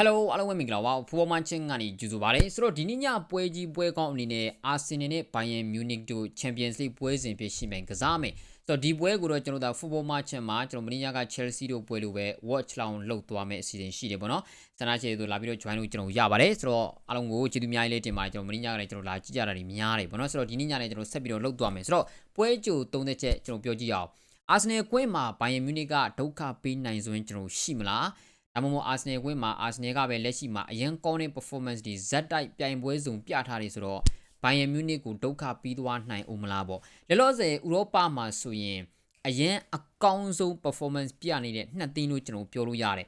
Hello အားလုံးပဲမင်္ဂလာပါဖူဘောမချင်းကနေကြိုဆိုပါရစေဆိုတော့ဒီနေ့ညပွဲကြီးပွဲကောင်းအနေနဲ့အာဆင်နယ်နဲ့ဘိုင်ယန်မြူနစ်တို့ချန်ပီယံစ်လိပွဲစဉ်ဖြစ်ရှိမယ်ကစားမယ်ဆိုတော့ဒီပွဲကိုတော့ကျွန်တော်တို့ဖူဘောမချင်းမှာကျွန်တော်မင်းညက Chelsea တို့ပွဲလိုပဲ watch လောင်းလုပ်သွားမယ်အစီအစဉ်ရှိတယ်ပေါ့နော်ဆန္ဒချေတို့လာပြီးတော့ join လို့ကျွန်တော်ရပါတယ်ဆိုတော့အားလုံးကိုကျေးဇူးအများကြီးလေးတင်ပါတယ်ကျွန်တော်မင်းညကလည်းကျွန်တော်လာကြည့်ကြတာတွေများတယ်ပေါ့နော်ဆိုတော့ဒီနေ့ညလည်းကျွန်တော်ဆက်ပြီးတော့လုပ်သွားမယ်ဆိုတော့ပွဲကြိုသုံးသက်ချက်ကျွန်တော်ပြောကြည့်အောင်အာဆင်နယ်ကွင်းမှာဘိုင်ယန်မြူနစ်ကဒုက္ခပေးနိုင်ဆိုရင်ကျွန်တော်ရှိမလား ဒါမှမဟုတ်အာဆင်နယ်ကွင်းမှာအာဆင်နယ်ကပဲလက်ရှိမှာအရန်ကောင်းတဲ့ performance တွေဇက်တိုက်ပြိုင်ပွဲစုံပြထားတယ်ဆိုတော့ဘိုင်ယန်မြူနစ်ကိုဒုက္ခပြီးသွားနိုင်ဦးမလားပေါ့လောလောဆယ်ဥရောပမှာဆိုရင်အရန်အကောင်းဆုံး performance ပြနေတဲ့နှစ်သင်းလို့ကျွန်တော်ပြောလို့ရတယ်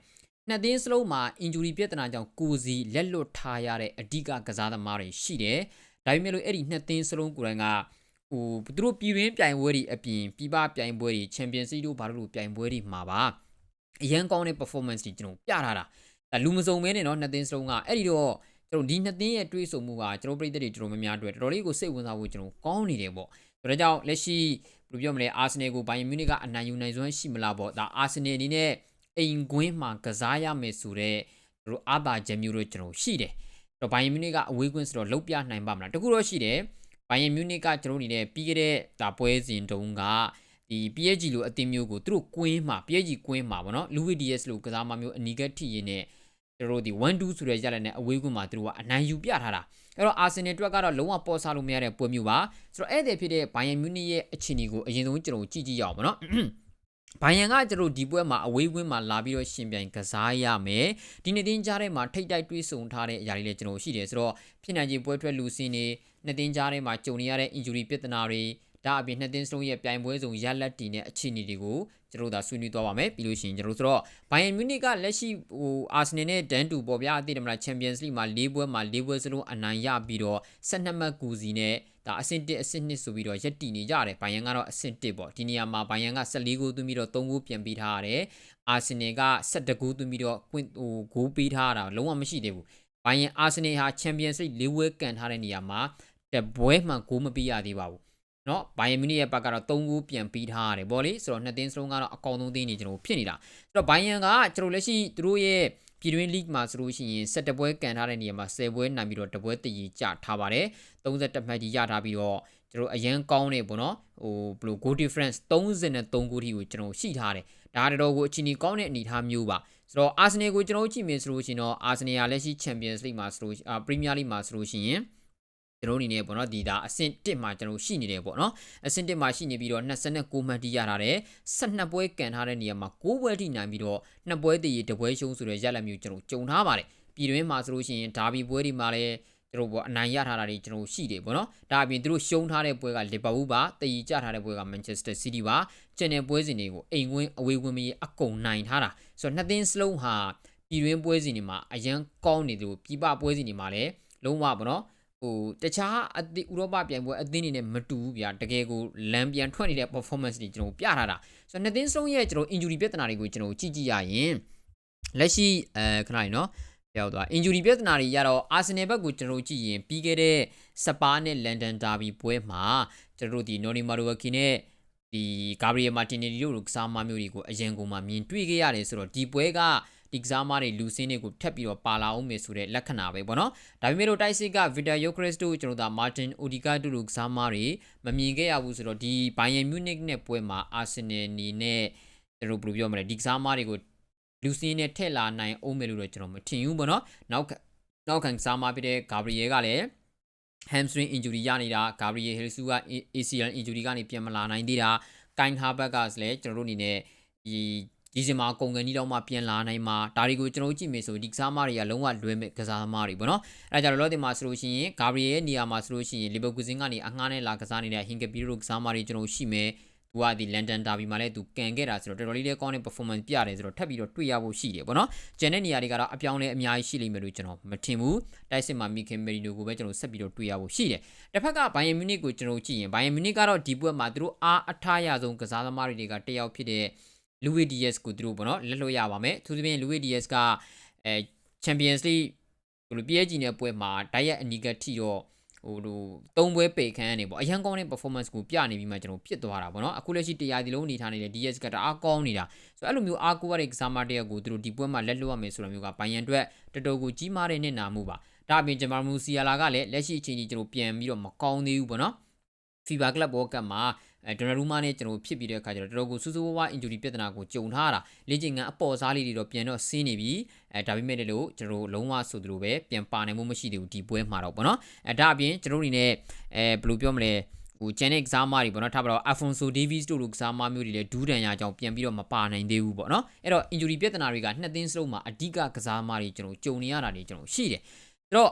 နှစ်သင်းစလုံးမှာ injury ပြဿနာကြောင့်ကိုစီလက်လွတ်ထားရတဲ့အဓိကကစားသမားတွေရှိတယ်ဒါပေမဲ့လို့အဲ့ဒီနှစ်သင်းစလုံးကိုယ်တိုင်ကဟိုသူတို့ပြည်တွင်းပြိုင်ပွဲတွေအပြင်ပြည်ပပြိုင်ပွဲတွေချန်ပီယံစီတို့ဘာလို့လို့ပြိုင်ပွဲတွေမှာပါ အရန်ကောင်းတဲ့ performance တွေကျွန်တော်ပြထားတာဒါလူမစုံမဲနဲ့เนาะနှစ်သင်းစလုံးကအဲ့ဒီတော့ကျွန်တော်ဒီနှစ်သင်းရဲ့တွေးဆုံမှုကကျွန်တော်ပြည်သက်တွေကျွန်တော်များများအတွက်တော်တော်လေးကိုစိတ်ဝင်စားဖို့ကျွန်တော်ကောင်းနေတယ်ပေါ့ဒါကြောင့်လက်ရှိဘယ်လိုပြောမလဲအာဆင်နယ်ကိုဘိုင်ယန်မြူနစ်ကအနိုင်ယူနိုင်စွမ်းရှိမလားပေါ့ဒါအာဆင်နယ်အနေနဲ့အိမ်ကွင်းမှာကစားရမယ်ဆိုတော့တို့အာသာချက်မျိုးတို့ကျွန်တော်ရှိတယ်တော့ဘိုင်ယန်မြူနစ်ကအဝေးကွင်းဆိုတော့လုံးပြနိုင်ပါမလားတကူတော့ရှိတယ်ဘိုင်ယန်မြူနစ်ကကျွန်တော်အနေနဲ့ပြီးခဲ့တဲ့ဒါပွဲစဉ်တုန်းက ဒီ PSG လိုအသင်းမျိုးကိုသူတို့ကွင်းမှာ PSG ကွင်းမှာဗောနော် Louis Diaz လိုကစားမမျိုးအနီကက်ထိရင်းနဲ့သူတို့ဒီ1-2ဆိုတဲ့ရလက်နဲ့အဝေးကွင်းမှာသူတို့ကအနိုင်ယူပြထားတာအဲ့တော့အာဆင်နယ်အတွက်ကတော့လုံးဝပေါ်စားလို့မရတဲ့ပွဲမျိုးပါဆိုတော့အဲ့ဒီဖြစ်တဲ့ဘိုင်ယန်မြူနစ်ရဲ့အခြေအနေကိုအရင်ဆုံးကျွန်တော်ကြည့်ကြည့်ရအောင်ဗောနော်ဘိုင်ယန်ကကျွန်တော်ဒီပွဲမှာအဝေးကွင်းမှာလာပြီးတော့ရှင်ပြိုင်ကစားရမယ်ဒီနေ့တင်းကြားထဲမှာထိတ်တိုက်တွေးဆုံထားတဲ့အရာတွေလည်းကျွန်တော်ရှိတယ်ဆိုတော့ဖြစ်နိုင်ခြေပွဲထွက်လူစင်းနေနှစ်တင်းကြားထဲမှာကြုံနေရတဲ့ injury ပြဿနာတွေ ဒါအပြင်နှစ်သင်းစလုံးရဲ့ပြိုင်ပွဲစုံရလက်တီနဲ့အခြေအနေတွေကိုကျွန်တော်တို့ဒါဆွေးနွေးသွားပါမယ်ပြီးလို့ရှိရင်ကျွန်တော်တို့ဆိုတော့ဘိုင်ယန်မြူနစ်ကလက်ရှိဟိုအာဆင်နယ်နဲ့ဒန်တူပေါ်ပြအသိတယ်မလားချန်ပီယံစ်လိမှာ၄ပွဲမှာ၄ပွဲစလုံးအနိုင်ရပြီးတော့12မှတ်ကူစီနဲ့ဒါအဆင့်1အဆင့်2ဆိုပြီးတော့ရက်တီနေကြတယ်ဘိုင်ယန်ကတော့အဆင့်1ပေါ့ဒီနေရာမှာဘိုင်ယန်က14ဂိုးသွင်းပြီးတော့3ဂိုးပြန်ပေးထားရတယ်အာဆင်နယ်က17ဂိုးသွင်းပြီးတော့ဟိုဂိုးပေးထားတာလုံးဝမရှိသေးဘူးဘိုင်ယန်အာဆင်နယ်ဟာချန်ပီယံစ်လိ၄ပွဲကန်ထားတဲ့နေရာမှာတပွဲမှဂိုးမပေးရသေးပါဘူး เนาะဘိုင်ယန်မြူနစ်ရဲ့ဘက်ကတော့3ဂိုးပြန်ပြီးထားရတယ်ဗောလေဆိုတော့နှစ်သင်းစလုံးကတော့အကောင်ဆုံးသင်းနေကျွန်တော်ဖြစ်နေတာဆိုတော့ဘိုင်ယန်ကကျွန်တော်လက်ရှိသူတို့ရဲ့ပြည်တွင်း league မှာဆိုလို့ရှိရင်17ပွဲကန်ထားတဲ့နေရာမှာ10ပွဲနိုင်ပြီးတော့တပွဲတည်ကြထားပါတယ်31မှတ်ကြီးရထားပြီးတော့ကျွန်တော်အရန်ကောင်းနေပေါ့နော်ဟိုဘယ်လို goal difference 33ဂိုးထိကိုကျွန်တော်ရှိထားတယ်ဒါတော်ကိုအချင်းကြီးကောင်းတဲ့အနေအထားမျိုးပါဆိုတော့အာဆင်နယ်ကိုကျွန်တော်ကြည့်မယ်ဆိုလို့ရှိရင်တော့အာဆင်နယ်ကလက်ရှိ Champions League မှာဆိုလို့အာ Premier League မှာဆိုလို့ရှိရင် ကျွန်တော်အနေနဲ့ပေါ့နော်ဒီဒါအဆင့်1မှာကျွန်တော်ရှိနေတယ်ပေါ့နော်အဆင့်1မှာရှိနေပြီးတော့29မှတ်တိရထားတယ်12ပွဲကန်ထားတဲ့နေရာမှာ6ပွဲထိနိုင်ပြီးတော့2ပွဲတည်တပွဲရှုံးဆိုတဲ့ရလဒ်မျိုးကျွန်တော်ကြုံထားပါတယ်ပြည်တွင်းမှာဆိုလို့ရှိရင်ဒါဘီပွဲဒီမှာလည်းကျွန်တော်ပေါ့အနိုင်ရထားတာတွေကျွန်တော်ရှိတယ်ပေါ့နော်ဒါအပြင်သူတို့ရှုံးထားတဲ့ပွဲကလီဗာပူးပါတည်ကြထားတဲ့ပွဲကမန်ချက်စတာစီးတီးပါကျန်တဲ့ပွဲစဉ်တွေကိုအိမ်ဝင်းအဝေးဝင်းမကြီးအကုန်နိုင်ထားတာဆိုတော့နှစ်သင်းစလုံးဟာပြည်တွင်းပွဲစဉ်တွေမှာအရန်ကောင်းနေတယ်လို့ပြည်ပပွဲစဉ်တွေမှာလည်းလုံးဝပေါ့နော် ဟိုတခြားအသင်းဥရောပပြိုင်ပွဲအသင်းတွေနဲ့မတူဘူးဗျာတကယ်ကိုလမ်းပြန်ထွက်နေတဲ့ performance တွေကျွန်တော်ပြထားတာဆိုတော့နှစ်သင်းစလုံးရဲ့ကျွန်တော် injury ပြဿနာတွေကိုကျွန်တော်ကြည့်ကြည့်ရရင်လက်ရှိအဲခဏလေးနော်ပြောက်သွား injury ပြဿနာတွေရတော့ Arsenal ဘက်ကိုကျွန်တော်ကြည့်ရင်ပြီးခဲ့တဲ့စပါးနဲ့ London Derby ပွဲမှာကျွန်တော်တို့ဒီ Noni Madueke နဲ့ဒီ Gabriel Martinelli တို့ကစားမမျိုးတွေကိုအရင်ကမှမြင်တွေ့ခဲ့ရတယ်ဆိုတော့ဒီပွဲက ဒီကစားမတွေလူစင်းတွေကိုထပ်ပြီးတော့ပါလာအောင်မယ်ဆိုတဲ့လက္ခဏာပဲပေါ့နော်ဒါပေမဲ့လို့တိုက်စစ်က Victor Yokres တို့ကျွန်တော်ဒါ Martin Odegaard တို့ကစားမတွေမမြင်ခဲ့ရဘူးဆိုတော့ဒီ Bayern Munich နဲ့ပွဲမှာ Arsenal နေနဲ့ကျွန်တော်ဘယ်လိုပြောမလဲဒီကစားမတွေကိုလူစင်းနဲ့ထည့်လာနိုင်အောင်မယ်လို့တော့ကျွန်တော်မထင်ဘူးပေါ့နော်နောက်နောက်ခံကစားမဖြစ်တဲ့ Gabriel ကလည်း hamstring injury ရနေတာ Gabriel Jesus က ACL injury ကနေပြန်မလာနိုင်သေးတာ Kain Havertz ကလည်းကျွန်တော်တို့အနေနဲ့ဒီ ဒီစင်မှာကုန်ကန်ကြီးတော့မှပြန်လာနိုင်မှာဒါတွေကိုကျွန်တော်ကြည့်မယ်ဆိုဒီကစားမတွေကလုံးဝလွဲမဲ့ကစားသမားတွေပေါ့နော်အဲဒါကြောင့်လောတင်မှာဆိုလို့ရှိရင်ဂါဘရီယယ်ရဲ့နေရာမှာဆိုလို့ရှိရင်လီဗာပူးဇင်းကနေအငှားနဲ့လာကစားနေတဲ့ဟင်ကပီရိုကစားမတွေကျွန်တော်ရှိမယ်သူကဒီလန်ဒန်ဒါဘီမှာလည်းသူကန်ခဲ့တာဆိုတော့တော်တော်လေးလေးကောင်းတဲ့ performance ပြတယ်ဆိုတော့ထပ်ပြီးတော့တွေ့ရဖို့ရှိတယ်ပေါ့နော်။ကျန်တဲ့နေရာတွေကတော့အပြောင်းလဲအများကြီးရှိလိမ့်မယ်လို့ကျွန်တော်မထင်ဘူး။တိုက်စစ်မှာမီခင်မရီနိုကိုပဲကျွန်တော်ဆက်ပြီးတော့တွေ့ရဖို့ရှိတယ်။တစ်ဖက်ကဘိုင်ယန်မြူနစ်ကိုကျွန်တော်ကြည့်ရင်ဘိုင်ယန်မြူနစ်ကတော့ဒီပွဲမှာသူတို့အားအထားရဆုံးကစားသမားတွေကတယောက်ဖြစ်တဲ့ လူဝီဒီယက်စ်ကိုသူတို့ပေါ့နော်လက်လွတ်ရပါမယ်သူသဖြင့်လူဝီဒီယက်စ်ကအဲချန်ပီယံစ်လိဘယ်လို PSG နဲ့ပွဲမှာတိုက်ရိုက်အနီးကထိတော့ဟိုလိုသုံးပွဲပေခန်းနေပေါ့အရန်ကောင်းတဲ့ performance ကိုပြနေပြီးမှကျွန်တော်ဖြစ်သွားတာပေါ့နော်အခုလက်ရှိတရားဒီလုံးအနေထားနေတဲ့ DS ကတအားကောင်းနေတာဆိုတော့အဲ့လိုမျိုးအားကိုးရတဲ့ကစားမတယောက်ကိုသူတို့ဒီပွဲမှာလက်လွတ်ရမယ်ဆိုတော့မျိုးကဘိုင်ယန်အတွက်တော်တော်ကိုကြီးမားတဲ့နှစ်နာမှုပါဒါအပြင်ဂျမာမူစီယာလာကလည်းလက်ရှိအချိန်ကြီးကျွန်တော်ပြန်ပြီးတော့မကောင်းသေးဘူးပေါ့နော် FIBA Club World Cup မှာ အဲဒိုနာရူမာနဲ့ကျွန်တော်ဖြစ်ပြီးတဲ့အခါကျတော့တော်တော်ကိုစူးစူးဝါးဝါ injury ပြဿနာကိုကြုံထားတာလေ့ကျင့်ခန်းအပေါ်စားလေးတွေတော့ပြန်တော့ဆင်းနေပြီအဲဒါပေမဲ့လည်းလို့ကျွန်တော်လုံးဝဆိုသလိုပဲပြန်ပါနိုင်မှုမရှိသေးဘူးဒီပွဲမှာတော့ပေါ့နော်အဲဒါအပြင်ကျွန်တော်တို့အနေနဲ့အဲဘယ်လိုပြောမလဲဟို Janet ကစားမတွေပေါ့နော်ထားပါတော့ Afonso Davies တို့လိုကစားမမျိုးတွေလည်းဒူးဒန်ရကြောင်ပြန်ပြီးတော့မပါနိုင်သေးဘူးပေါ့နော်အဲ့တော့ injury ပြဿနာတွေကနှစ်သင်းစလုံးမှာအဓိကကစားမတွေကျွန်တော်ကြုံနေရတာတွေကျွန်တော်ရှိတယ်အဲ့ တော့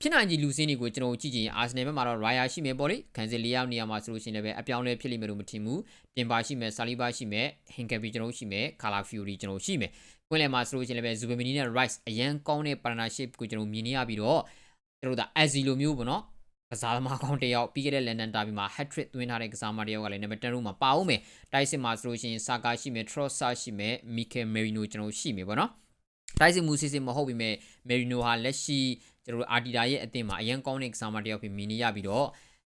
ဖြစ်နိုင်ကြီးလူစင်းတွေကိုကျွန်တော်ကြည့်ကြည့်ရင်အာဆနယ်ဘက်မှာတော့ Raya ရှိမယ်ပေါ့လေခံစစ်လေးယောက်နေရာမှာဆိုလို့ရှိရင်လည်းအပြောင်းလဲဖြစ်လိမ့်မယ်လို့မထင်ဘူးတင်ပါရှိမယ်ဆာလီဘာရှိမယ်ဟင်ကဘီကျွန်တော်ရှိမယ်ကာလာဖီယိုရီကျွန်တော်ရှိမယ်ကွင်းလယ်မှာဆိုလို့ရှိရင်လည်းဇူဘမီနီနဲ့ Rice အရန်ကောင်းတဲ့ partnership ကိုကျွန်တော်မြင်နေရပြီးတော့ကျွန်တော်ဒါ Azzi လိုမျိုးပေါ့နော်ကစားသမားကောင်းတစ်ယောက်ပြီးခဲ့တဲ့ London Derby မှာ hat trick သွင်းထားတဲ့ကစားသမားတစ်ယောက်ကလည်းနံပါတ်10ရိုးမှာပါအောင်မယ်တိုက်စစ်မှာဆိုလို့ရှိရင် Saka ရှိမယ် Trossard ရှိမယ် Mikel Merino ကျွန်တော်ရှိမယ်ပေါ့နော်တိုက်စစ်မှုစစ်စစ်မဟုတ်ပြီမဲ့ Merino ဟာလက်ရှိ ကျွန်တော်တို့အာတီတာရဲ့အသင်းမှာအရန်ကောင်းတဲ့ကစားသမားတစ်ယောက်ဖြစ်မြင်နေရပြီးတော့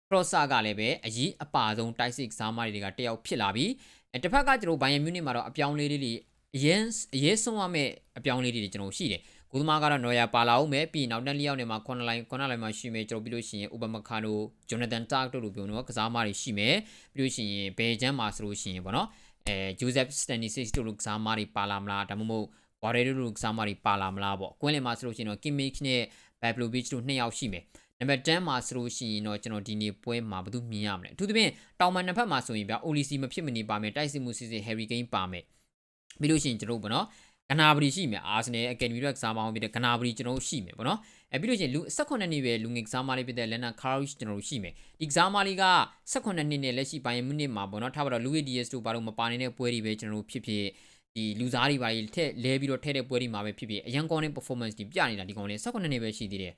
Trossard ကလည်းပဲအရေးအပါဆုံးတိုက်စစ်ကစားသမားတွေကတစ်ယောက်ဖြစ်လာပြီးအဲတစ်ဖက်ကကျွန်တော်ဘိုင်ယန်မြူနစ်မှာတော့အပြောင်းလေးလေးတွေအရင်အရေးဆုံးရမယ့်အပြောင်းလေးတွေကျွန်တော်ရှိတယ်ကိုသမားကတော့နော်ယာပါလာအောင်မယ်ပြီးနောက်တက်လျောက်နေမှာခွန်လိုင်းခွန်လိုင်းမှာရှိမယ်ကျွန်တော်ပြီးလို့ရှိရင်ဥပမခါနိုဂျိုနာသန်တာတို့လိုပြောတော့ကစားမတွေရှိမယ်ပြီးလို့ရှိရင်ဘယ်ချမ်းမှာဆိုလို့ရှိရင်ပေါ့နော်အဲဂျိုဇက်စတန်နီစစ်တို့လိုကစားမတွေပါလာမလားဒါမှမဟုတ်ဝါရဲတို့လိုကစားမတွေပါလာမလားပေါ့ကွင်းလင်မှာဆိုလို့ရှိရင်တော့ကင်မစ်နဲ့ ဘက်ဘလိုဘစ်တို့နှစ်ယောက်ရှိမယ်နံပါတ်10မှာဆိုလို့ရှိရင်တော့ကျွန်တော်ဒီနေ့ပွဲမှာဘာလို့မြင်ရမလဲအထူးသဖြင့်တောင်မန်နှစ်ဖက်မှာဆိုရင်ဗျအိုလီစီမဖြစ်မနေပါမယ်တိုက်စစ်မှုစစ်စစ်ဟယ်ရီကိန်းပါမယ်ပြီးလို့ရှိရင်ကျွန်တော်ပေါ့နော်ကနာပရီရှိမယ်အာဆနယ်အကယ်ဒမီရက်ကစားမအောင်ပြီးတဲ့ကနာပရီကျွန်တော်တို့ရှိမယ်ပေါ့နော်အဲပြီးလို့ရှိရင်လူ18နှစ်ပဲလူငယ်ကစားမလေးဖြစ်တဲ့လန်နာကာရီကျွန်တော်တို့ရှိမယ်ဒီကစားမလေးက18နှစ်နဲ့လက်ရှိပိုင်းမိနစ်မှာပေါ့နော်ထားပါတော့လူဝီဒီယက်စ်တို့ဘာလို့မပါနေတဲ့ပွဲတွေပဲကျွန်တော်တို့ဖြစ်ဖြစ် ဒီလူစားတွေပါလေထက်လဲပြီးတော့ထဲတဲ့ပွဲတွေမှာပဲဖြစ်ဖြစ်အရန်ကောင်းတဲ့ performance တွေပြနေတာဒီကောင်လေး18နှစ်ပဲရှိသေးတယ်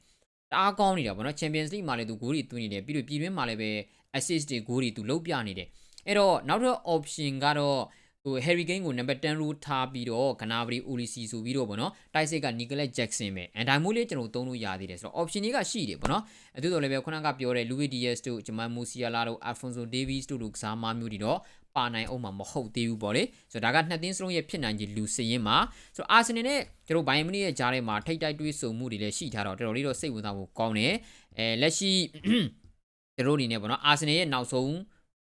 တအားကောင်းနေတာပေါ့နော် Champions League မှာလည်းသူဂိုးတွေသွင်းနေတယ်ပြီးတော့ပြည်တွင်းမှာလည်းပဲ assist တွေဂိုးတွေသူလုတ်ပြနေတယ်အဲ့တော့နောက်ထပ် option ကတော့ ဟို Harry Kane ကိုနံပါတ်10 row ထားပြီးတော့ကနာဗရီ Olisi ဆိုပြီးတော့ဗောနော်တိုက်စစ်က Nicolas Jackson ပဲအန်တိုင်းမိုးလေးကျွန်တော်သုံးလို့ရသေးတယ်ဆိုတော့ option တွေကရှိတယ်ဗောနော်အဲသို့တော်လည်းပဲခုနကပြောတဲ့ Luis Diaz တို့ Jamal Musiala တို့ Alfonso Davies တို့လိုကစားမမျိုးတွေတော့ပါနိုင်အောင်မှာမဟုတ်သေးဘူးပေါ့လေဆိုတော့ဒါကနှစ်သင်းစလုံးရဲ့ဖြစ်နိုင်ခြေလူစည်ရင်မှာဆိုတော့အာဆင်နယ်နဲ့ကျွန်တော်ဘိုင်ယန်မနီရဲ့ကြားထဲမှာထိတ်တိုက်တွေးဆုံမှုတွေလည်းရှိထားတော့တော်တော်လေးတော့စိတ်ဝင်စားဖို့ကောင်းတယ်အဲလက်ရှိကျွန်တော်ဒီနေပေါ့နော်အာဆင်နယ်ရဲ့နောက်ဆုံး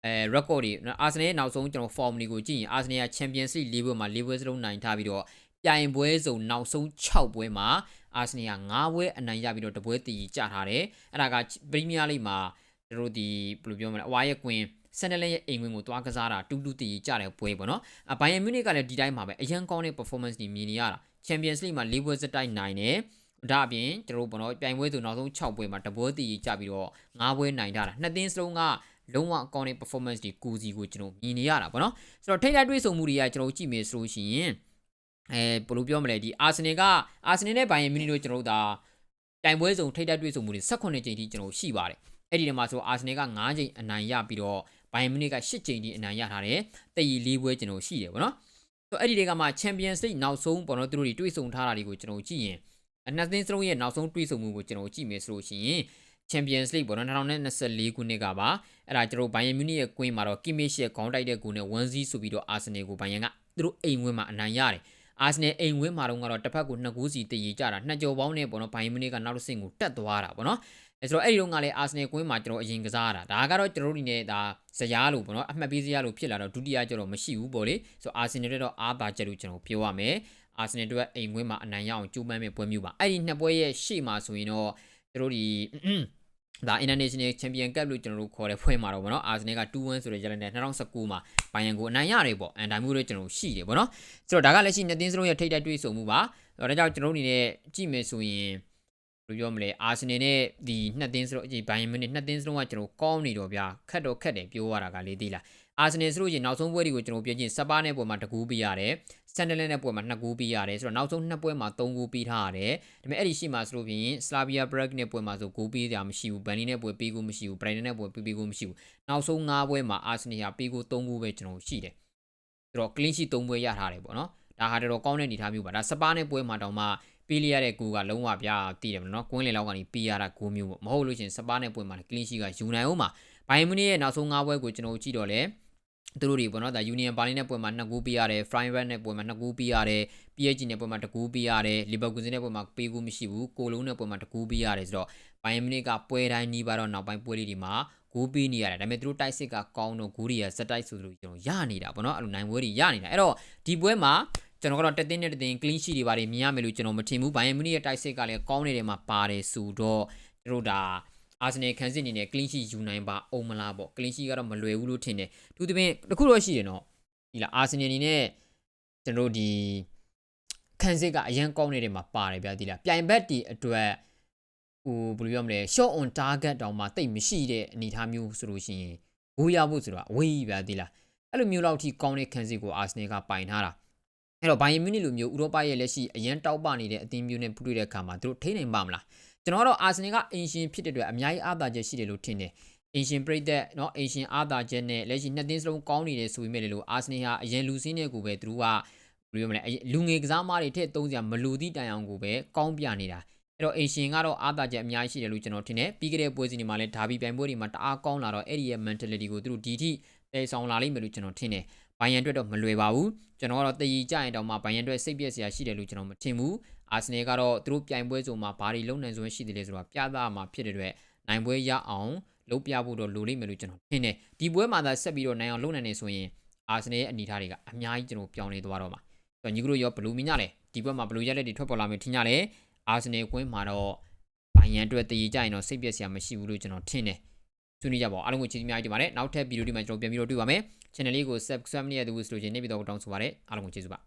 အဲ record တွေအာဆင်နယ်ရဲ့နောက်ဆုံးကျွန်တော် form တွေကိုကြည့်ရင်အာဆင်နယ်က Champions League ၄ပွဲမှာ၄ပွဲစလုံးနိုင်ထားပြီးတော့ပြိုင်ပွဲစုံနောက်ဆုံး6ပွဲမှာအာဆင်နယ်က9ပွဲအနိုင်ရပြီးတော့တပွဲတည်ကြထားတယ်အဲ့ဒါကပရီးမီးယားလိဂ်မှာကျွန်တော်ဒီဘယ်လိုပြောမလဲအဝါရဲ့ကွင်းဆန်နယ်လန်ရဲ့အိမ်ဝင်ကိုတွားကစားတာတူတူတည်ကြတဲ့ပွဲပေါ့နော်အဘိုင်ယန်မြူနစ်ကလည်းဒီတိုင်းမှာပဲအရန်ကောင်းတဲ့ performance တွေမြင်နေရတာ Champions League မှာ၄ပွဲစတိုက်နိုင်တယ်ဒါအပြင်ကျွန်တော်တို့ပေါ့နော်ပြိုင်ပွဲဆိုနောက်ဆုံး6ပွဲမှာတပွဲတည်ကြပြီးတော့9ပွဲနိုင်ထားတာနှစ်သင်းစလုံးက လုံးဝအကောင်းတဲ့ performance တွေကိုစီကိုကျွန်တော်မြင်နေရတာပေါ့နော်ဆိုတော့ထိတ်လိုက်တွေးဆုံမှုတွေကကျွန်တော်ကြည့်မယ်ဆိုလို့ရှိရင်အဲဘယ်လိုပြောမလဲဒီအာဆင်နယ်ကအာဆင်နယ်နဲ့ဘိုင်ယန်မြူနစ်တို့ကျွန်တော်တို့ဒါတိုင်ပွဲစုံထိတ်တိုက်တွေးဆုံမှုတွေ18ကြိမ်ထိကျွန်တော်ရှိပါတယ်အဲ့ဒီထဲမှာဆိုအာဆင်နယ်က9ကြိမ်အနိုင်ရပြီးတော့ဘိုင်ယန်မြူနစ်က8ကြိမ်ထိအနိုင်ရထားတယ်တည်ရီ၄ပွဲကျွန်တော်ရှိတယ်ဗောနော်ဆိုအဲ့ဒီတွေကမှ Champions League နောက်ဆုံးပေါ့နော်သူတို့တွေတွေးဆုံထားတာတွေကိုကျွန်တော်ကြည့်ရင်နှစ်သင်းစလုံးရဲ့နောက်ဆုံးတွေးဆုံမှုကိုကျွန်တော်ကြည့်မယ်ဆိုလို့ရှိရင် Champions League ပေါ့နော်2024ခုနှစ်ကပါအဲ့ဒါကျွန်တော်ဘိုင်ယန်မြူနစ်ရဲ့ကွင်းမှာတော့ Kimmich ရဲ့ခေါင်းတိုက်တဲ့ဂိုးနဲ့1-0ဆိုပြီးတော့ Arsenal ကိုဘိုင်ယန်ကသူတို့အိမ်ဝင်းမှာအနိုင်ရတယ်အာဆနယ်အိမ်ဝင်းမှာတော့ကတော့တစ်ဖက်ကိုနှစ်ကူးစီတည်ရကြတာနှစ်ကြော်ပေါင်းနဲ့ပေါ့နော်ဘိုင်ယန်မြူနစ်ကနောက်တစ်ဆင့်ကိုတက်သွားတာပေါ့နော်အဲဆိုတော့အဲ့ဒီတော့ကလည်းအာဆနယ်ကွင်းမှာကျွန်တော်အရင်ကစားတာဒါကတော့ကျွန်တော်တို့ဒီနေ့ဒါဇယားလို့ပေါ့နော်အမှတ်ပေးဇယားလို့ဖြစ်လာတော့ဒုတိယကျတော့မရှိဘူးပေါ့လေဆိုအာဆနယ်တွေတော့အားပါချက်လို့ကျွန်တော်ပြောရမယ်အာဆနယ်တွေအိမ်ကွင်းမှာအနိုင်ရအောင်ကြိုးပမ်းမဲ့ပွဲမျိုးပါအဲ့ဒီနှစ်ပွဲရဲ့ရှေ့မှာဆိုရင်တော့ကျွန်တော်ဒီ ဒါ International Champion Cup လို့ကျွန်တော်တို့ခေါ်တဲ့ဖွဲ့မှာတော့ဗောနော်အာဆနယ်က2-1ဆိုတဲ့ရလနဲ့2019မှာဘိုင်ယန်ကိုအနိုင်ရတယ်ပေါ့အန်တိုင်းမျိုးတွေကျွန်တော်ရှိတယ်ဗောနော်ဆိုတော့ဒါကလည်းရှိနှစ်သင်းစလုံးရဲ့ထိပ်တိုက်တွေ့ဆုံမှုပါဒါကြောင့်ကျွန်တော်တို့အနေနဲ့ကြည့်မယ်ဆိုရင်ဘယ်လိုပြောမလဲအာဆင်နယ်နဲ့ဒီနှစ်သင်းစလုံးဒီဘိုင်ယန်မြူနစ်နှစ်သင်းစလုံးကကျွန်တော်ကောင်းနေတော့ဗျာခက်တော့ခက်တယ်ပြောရတာကလေးသေးလား အာဆင်နယ်ဆိုလို့ရှိရင်နောက်ဆုံးပွဲတွေကိုကျွန်တော်ပြချင်းစပါးနဲ့ပွဲမှာတကူပေးရတယ်ဆန်ဒလန်နဲ့ပွဲမှာ2ဂိုးပေးရတယ်ဆိုတော့နောက်ဆုံး2ပွဲမှာ3ဂိုးပေးထားရတယ်ဒါပေမဲ့အဲ့ဒီရှိမှာဆိုလို့ပြင်စလာဗီယာဘရက်နဲ့ပွဲမှာဆိုဂိုးပေးကြမရှိဘူးဘန်နီနဲ့ပွဲပေးကိုမရှိဘူးဘရိုင်နဲ့ပွဲပေးပေးကိုမရှိဘူးနောက်ဆုံး5ပွဲမှာအာဆင်နယ်ကပေးကို3ဂိုးပဲကျွန်တော်ရှိတယ်ဆိုတော့ clean sheet 3ပွဲရထားတယ်ပေါ့နော်ဒါဟာတော်တော်ကောင်းတဲ့အနေအထားမျိုးပါဒါစပါးနဲ့ပွဲမှာတောင်မှပေးလိုက်ရတဲ့ကိုကလုံးဝပြတည်တယ်မနော်ကွင်းလေလောက်ကနေပေးရတာကိုမျိုးပေါ့မဟုတ်လို့ရှရင်စပါးနဲ့ပွဲမှာ clean sheet ကယူနိုင်အောင်မှာဘိုင်မနီရဲ့နောက်ဆုံး၅ပွဲကိုကျွန်တော်ကြည့်တော့လဲ သူတို့တွေပေါ့နော်ဒါ Union Berlin နဲ့ပွဲမှာ2ဂိုးပေးရတယ် Freiburg နဲ့ပွဲမှာ2ဂိုးပေးရတယ် PSG နဲ့ပွဲမှာ1ဂိုးပေးရတယ် Leverkusen နဲ့ပွဲမှာပေးကိုမရှိဘူးကိုလုံးနဲ့ပွဲမှာ1ဂိုးပေးရတယ်ဆိုတော့ဘိုင်မနီကပွဲတိုင်းနီးပါတော့နောက်ပိုင်းပွဲလေးတွေမှာဂိုးပေးနေရတယ်ဒါပေမဲ့သူတို့တိုက်စစ်ကကောင်းတော့ဂိုးတွေကစက်တိုက်ဆိုသူတို့ကျွန်တော်ရနေတာပေါ့နော်အဲ့လိုနိုင်ပွဲတွေရနေတာအဲ့တော့ဒီပွဲမှာကျွန်တော်ကတော့တက်တင်းနဲ့တက်တင်း clean sheet တွေပါတယ်မြင်ရမယ်လို့ကျွန်တော်မထင်ဘူးဘိုင်ယန်မြူနီရဲ့တိုက်စစ်ကလည်းကောင်းနေတယ်မှာပါတယ်ဆိုတော့သူတို့ဒါ အာဆင်နယ်ခန်းစစ်အနေနဲ့ clean sheet ယူနိုင်ပါအောင်မလားပေါ့ clean sheet ကတော့မလွယ်ဘူးလို့ထင်တယ်သူတပင်တခုတော့ရှိတယ်နော်ဒီလားအာဆင်နယ်အနေနဲ့ကျွန်တော်တို့ဒီခန်းစစ်ကအရန်ကောင်းနေတယ်မှာပါတယ်ဗျာဒီလားပြိုင်ဘက်တီအတွက်ဟိုဘယ်လိုပြောမလဲ shot on target တောင်မှတိတ်မရှိတဲ့အနေအထားမျိုးဆိုလို့ရှိရင်ဘိုးရဖို့ဆိုတော့အဝေးကြီးဗျာဒီလားအဲ့လိုမျိုးလောက်ထိကောင်းတဲ့ခန်းစစ်ကိုအာဆင်နယ်ကပိုင်ထားတာအဲ့တော့ဘိုင်ယန်မြူနီလိုမျိုးဥရောပရဲ့လက်ရှိအရန်တောက်ပနေတဲ့အသင်းမျိုးနဲ့ပူးတွေ့တဲ့အခါမှာသူတို့ထိနိုင်ပါမလား ကျွန်တော်ကတော့အာဆင်နယ်ကအင်ရှင်ဖြစ်တဲ့အတွက်အများကြီးအားသာချက်ရှိတယ်လို့ထင်တယ်အင်ရှင်ပရိသတ်เนาะအင်ရှင်အားသာချက်နဲ့လက်ရှိနှစ်သင်းစလုံးကောင်းနေတယ်ဆိုပေမဲ့လေလို့အာဆင်နယ်ဟာအရင်လူစင်းတဲ့ကိုပဲသူတို့ကဘယ်လိုပြောမလဲလူငယ်ကစားမားတွေထည့်သုံးစရာမလိုသည့်တိုင်အောင်ကိုပဲကောင်းပြနေတာအဲ့တော့အင်ရှင်ကတော့အားသာချက်အများကြီးရှိတယ်လို့ကျွန်တော်ထင်တယ်ပြီးခဲ့တဲ့ပွဲစဉ်တွေမှာလည်းဒါဘီပြိုင်ပွဲတွေမှာတအားကောင်းလာတော့အဲ့ဒီရဲ့ mentality ကိုသူတို့ဒီထိတည်ဆောင်လာလိမ့်မယ်လို့ကျွန်တော်ထင်တယ် ဘိုင်ယန်အတွက်တော့မလွယ်ပါဘူးကျွန်တော်ကတော့တည်ကြရင်တောင်မှဘိုင်ယန်အတွက်စိတ်ပြည့်စရာရှိတယ်လို့ကျွန်တော်မထင်ဘူးအာဆင်နယ်ကတော့သူတို့ပြိုင်ပွဲစုံမှာဘာတွေလုံနိုင်စွမ်းရှိတယ်လဲဆိုတော့ပြသမှာဖြစ်တဲ့အတွက်နိုင်ပွဲရအောင်လုပ်ပြဖို့တော့လိုလိမ့်မယ်လို့ကျွန်တော်ထင်တယ်ဒီပွဲမှာသာဆက်ပြီးတော့နိုင်အောင်လုပ်နိုင်နေဆိုရင်အာဆင်နယ်ရဲ့အနေအထားတွေကအများကြီးကျွန်တော်ပြောင်းလဲသွားတော့မှာဆိုတော့ညီကတို့ရောဘလူးမြင်ကြလဲဒီပွဲမှာဘလူးရက်လက်တွေထွက်ပေါ်လာမယ်ထင်ကြလဲအာဆင်နယ်ကွင်းမှာတော့ဘိုင်ယန်အတွက်တည်ကြရင်တော့စိတ်ပြည့်စရာမရှိဘူးလို့ကျွန်တော်ထင်တယ် ဆွေးနွေးကြပါဦးအားလုံးကိုကျေးဇူးအများကြီးတင်ပါတယ်နောက်ထပ်ဗီဒီယိုဒီမှာကျွန်တော်ပြန်ပြီးတော့တွေ့ပါမယ် channel လေးကို subscribe လုပ်ရတဲ့သူဆိုလို့ချင်းနေပြီးတော့တောင်းဆိုပါရစေအားလုံးကိုကျေးဇူးပါ